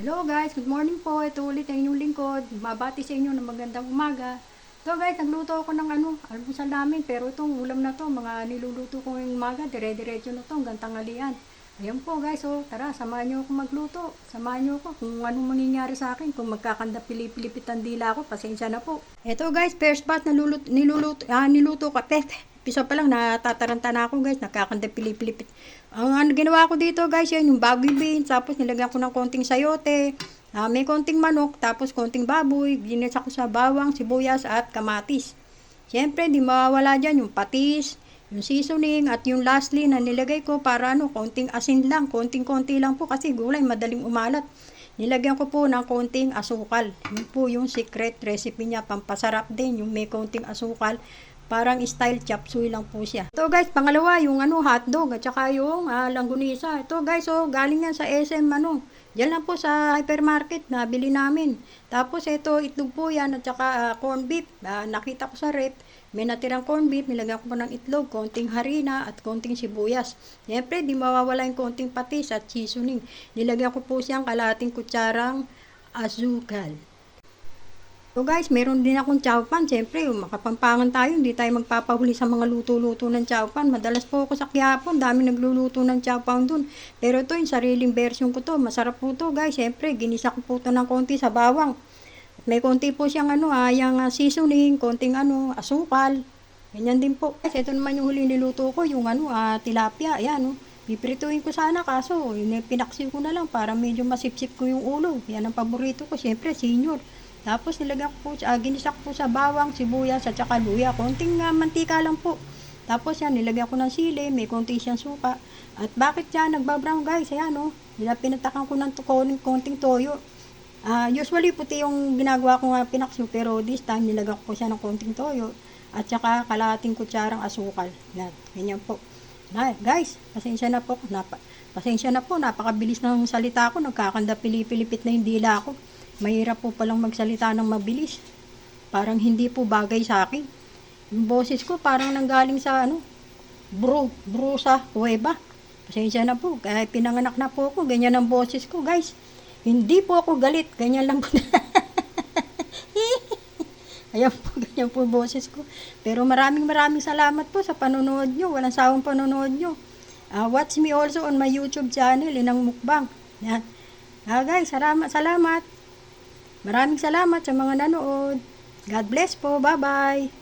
Hello guys, good morning po. Ito ulit ang inyong lingkod. Mabati sa inyo ng magandang umaga. Ito guys, nagluto ako ng ano, almusal namin. Pero itong ulam na to, mga niluluto ko ngayong umaga, dire-diretso na to, hanggang tanghalian. Ayan po guys, oh, tara, samahan niyo ako magluto. Samahan niyo ako kung anong mangyayari sa akin. Kung magkakanda pilipilipit ang dila ako, pasensya na po. Ito guys, first bat na niluluto, ah, niluto ka. Pet, Pisa pa lang, natataranta na ako guys, nakakanda pilipilipit. Ang ano ginawa ko dito guys, yan yung bagoy beans, tapos nilagyan ko ng konting sayote, ah, may konting manok, tapos konting baboy, ginisa ko sa bawang, sibuyas at kamatis. Siyempre, di mawawala dyan yung patis, yung seasoning, at yung lastly na nilagay ko para ano, konting asin lang, konting-konti lang po kasi gulay madaling umalat. Nilagyan ko po ng konting asukal. Yun po yung secret recipe niya, pampasarap din, yung may konting asukal. Parang style chop suey lang po siya. Ito guys, pangalawa, yung ano, hotdog at saka yung ah, langgunisa. Ito guys, oh, galing yan sa SM ano. Diyan lang po sa hypermarket, nabili namin. Tapos ito, itlog po yan at saka ah, corn beef. Ah, nakita ko sa rep, may natirang corn beef, nilagyan ko po ng itlog, konting harina at konting sibuyas. Siyempre, di mawawala yung konting patis at seasoning. Nilagyan ko po siyang kalating kutsarang azukal. So guys, meron din akong chowpan. Siyempre, makapampangan tayo. Hindi tayo magpapahuli sa mga luto-luto ng chowpan. Madalas po ako sa Quiapo. Dami nagluluto ng chowpan dun. Pero ito, yung sariling version ko to. Masarap po to guys. Siyempre, ginisa ko po to ng konti sa bawang. May konti po siyang ano, ah, yung ah, seasoning, konting ano, asukal. Ganyan din po. Guys, ito naman yung huli niluto ko, yung ano, ah, tilapia. Ayan, oh. Piprituin ko sana kaso eh, pinaksi ko na lang para medyo masipsip ko yung ulo. Yan ang paborito ko, siyempre senior. Tapos nilagyan ko po, uh, ginisa ko po sa bawang, sibuyas at saka luya. Konting uh, mantika lang po. Tapos yan, nilagyan ko ng sili, may konti siyang suka. At bakit yan nagbabrown guys? Ayan o, oh, pinatakan ko ng konting, konting toyo. Uh, usually puti yung ginagawa ko nga pinakso pero this time nilagyan ko siya ng konting toyo. At saka kalahating kutsarang asukal. Yan, ganyan po. Na, guys, pasensya na po. Napa, pasensya na po, napakabilis ng salita ko. Nagkakanda pilipilipit na yung dila ko. Mahirap po palang magsalita ng mabilis. Parang hindi po bagay sa akin. Yung boses ko parang nanggaling sa ano, bro, bro sa kuweba. Pasensya na po, kaya pinanganak na po ako, ganyan ang boses ko guys. Hindi po ako galit, ganyan lang po. Ayan po, ganyan po boses ko. Pero maraming maraming salamat po sa panonood nyo. Walang sawang panonood nyo. Uh, watch me also on my YouTube channel, Inang Mukbang. Yan. Ah, guys, salamat, salamat. Maraming salamat sa mga nanood. God bless po. Bye-bye.